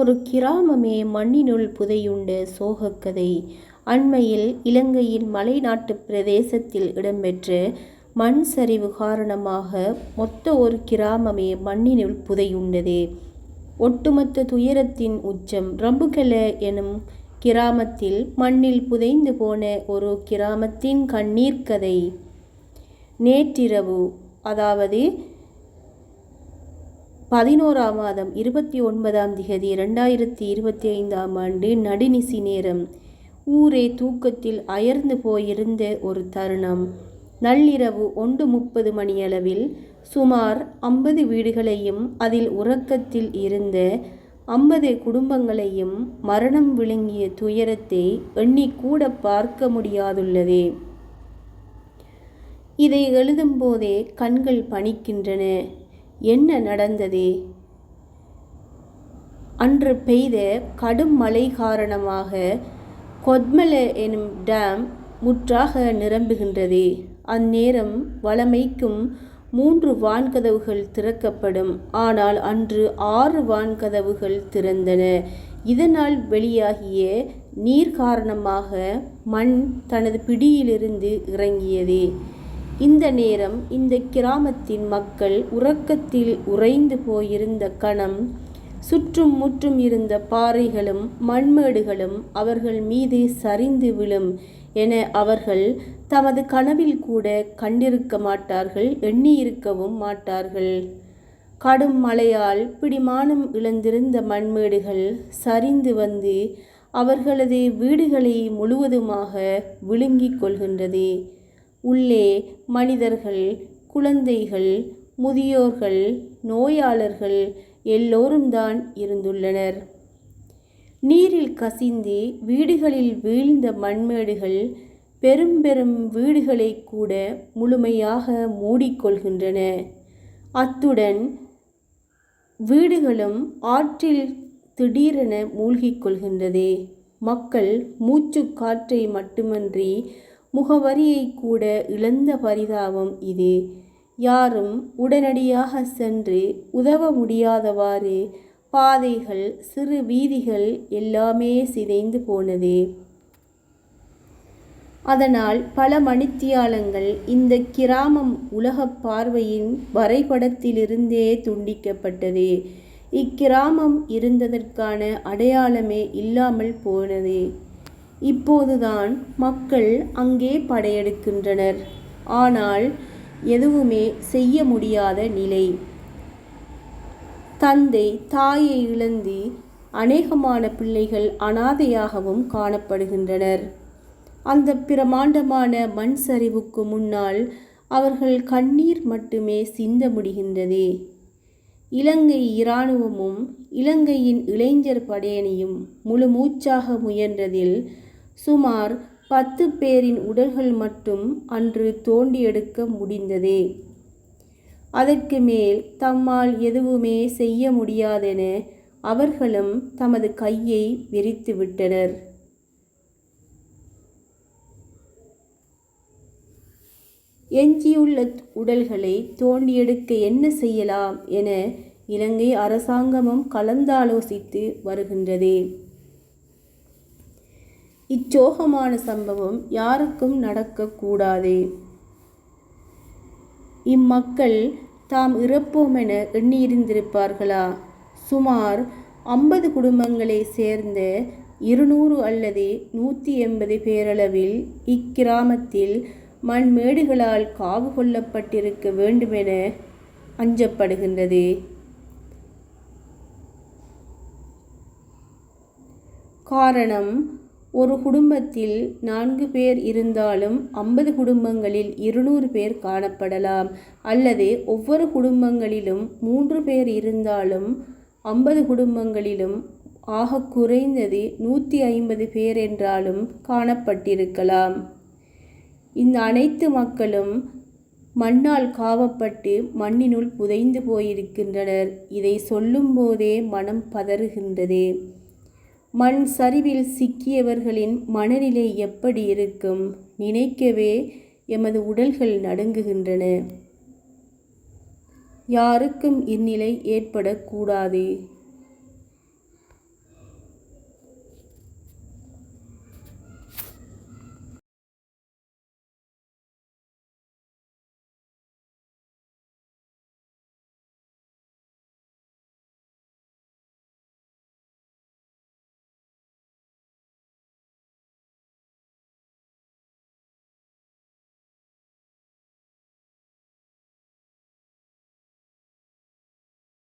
ஒரு கிராமமே மண்ணினுள் புதையுண்ட சோகக்கதை அண்மையில் இலங்கையின் மலைநாட்டு பிரதேசத்தில் இடம்பெற்ற மண் சரிவு காரணமாக மொத்த ஒரு கிராமமே மண்ணினுள் புதையுண்டது. ஒட்டுமொத்த துயரத்தின் உச்சம் ரம்புகல எனும் கிராமத்தில் மண்ணில் புதைந்து போன ஒரு கிராமத்தின் கண்ணீர்க் கதை. நேற்றிரவு அதாவது பதினோராம் மாதம் இருபத்தி ஒன்பதாம் திகதி ரெண்டாயிரத்தி இருபத்தி ஐந்தாம் ஆண்டு நடுநிசி நேரம். ஊரே தூக்கத்தில் அயர்ந்து போயிருந்த ஒரு தருணம். நள்ளிரவு ஒன்று முப்பது மணியளவில் சுமார் ஐம்பது வீடுகளையும் அதில் உறக்கத்தில் இருந்த ஐம்பது குடும்பங்களையும் மரணம் விழுங்கிய துயரத்தை எண்ணிக்கூடப் பார்க்க முடியாதுள்ளதே இதை எழுதும்போதே கண்கள் பணிக்கின்றன என்ன நடந்தது? அன்று பெய்த கடும் மழை காரணமாக கொத்மல எனும் டேம் முற்றாக நிரம்புகின்றது. அந்நேரம் வளமைக்கும் மூன்று வான்கதவுகள் திறக்கப்படும். ஆனால் அன்று ஆறு வான்கதவுகள் திறந்தன. இதனால் வெளியாகிய நீர் காரணமாக மண் தனது பிடியிலிருந்து இறங்கியது. இந்த நேரம் இந்த கிராமத்தின் மக்கள் உறக்கத்தில் உறைந்து போயிருந்த கணம். சுற்றும் முற்றும் இருந்த பாறைகளும் மண்மேடுகளும் அவர்கள் மீது சரிந்து விழும் என அவர்கள் தமது கனவில் கூட கண்டிருக்க மாட்டார்கள் எண்ணியிருக்கவும் மாட்டார்கள். கடும் மழையால் பிடிமானம் இழந்திருந்த மண்மேடுகள் சரிந்து வந்து அவர்களது வீடுகளை முழுவதுமாக விழுங்கிக் கொள்கின்றது. உள்ளே மனிதர்கள் குழந்தைகள் முதியோர்கள் நோயாளர்கள் எல்லோரும்தான் இருந்துள்ளனர். நீரில் கசிந்து வீடுகளில் வீழ்ந்த மண்மேடுகள் பெரும் பெரும் வீடுகளை கூட முழுமையாக மூடிக்கொள்கின்றன அத்துடன் வீடுகளும் ஆற்றில் திடீரென மூழ்கிக் கொள்கின்றது. மக்கள் மூச்சு காற்றை மட்டுமன்றி முகவரியை கூட இழந்த பரிதாபம் இது. யாரும் உடனடியாக சென்று உதவ முடியாதவாறு பாதைகள் சிறு வீதிகள் எல்லாமே சிதைந்து போனது. அதனால் பல மணித்தியாலங்கள் இந்த கிராமம் உலகப் பார்வையின் வரைபடத்திலிருந்தே துண்டிக்கப்பட்டது. இக்கிராமம் இருந்ததற்கான அடையாளமே இல்லாமல் போனது. இப்போதுதான் மக்கள் அங்கே படையெடுக்கின்றனர். ஆனால் எதுவுமே செய்ய முடியாத நிலை. தந்தை தாயை இழந்து அநேகமான பிள்ளைகள் அனாதையாகவும் காணப்படுகின்றனர். அந்த பிரமாண்டமான மண் சரிவுக்கு முன்னால் அவர்கள் கண்ணீர் மட்டுமே சிந்த முடிகின்றது. இலங்கை இராணுவமும் இலங்கையின் இளைஞர் படையணியும் முழு மூச்சாக முயன்றதில் சுமார் பத்து பேரின் உடல்கள் மட்டும் அன்று தோண்டி எடுக்க முடிந்ததே அதற்கு மேல் தம்மால் எதுவுமே செய்ய முடியாதென அவர்களும் தமது கையை விரித்து விட்டனர். எஞ்சியுள்ள உடல்களை தோண்டி எடுக்க என்ன செய்யலாம் என இலங்கை அரசாங்கமும் கலந்தாலோசித்து வருகின்றது. இச்சோகமான சம்பவம் யாருக்கும் நடக்கக்கூடாதே இம்மக்கள் தாம் இறப்போமென எண்ணியிருந்திருப்பார்களா? சுமார் ஐம்பது குடும்பங்களை சேர்ந்த இருநூறு அல்லது நூற்றி எண்பது பேரளவில் இக்கிராமத்தில் மண்மேடுகளால் காவு கொள்ளப்பட்டிருக்க வேண்டுமென அஞ்சப்படுகின்றது. காரணம் ஒரு குடும்பத்தில் நான்கு பேர் இருந்தாலும் ஐம்பது குடும்பங்களில் இருநூறு பேர் காணப்படலாம். அல்லது ஒவ்வொரு குடும்பங்களிலும் மூன்று பேர் இருந்தாலும் ஐம்பது குடும்பங்களிலும் ஆகக் குறைந்தது நூற்றி ஐம்பது பேர் என்றாலும் காணப்பட்டிருக்கலாம். இந்த அனைத்து மக்களும் மண்ணால் காவப்பட்டு மண்ணினுள் புதைந்து போயிருக்கின்றனர். இதை சொல்லும்போதே மனம் பதறுகின்றது. மண் சரிவில் சிக்கியவர்களின் மனநிலை எப்படி இருக்கும்? நினைக்கவே எமது உடல்கள் நடுங்குகின்றன. யாருக்கும் இந்நிலை ஏற்படக் கூடாது.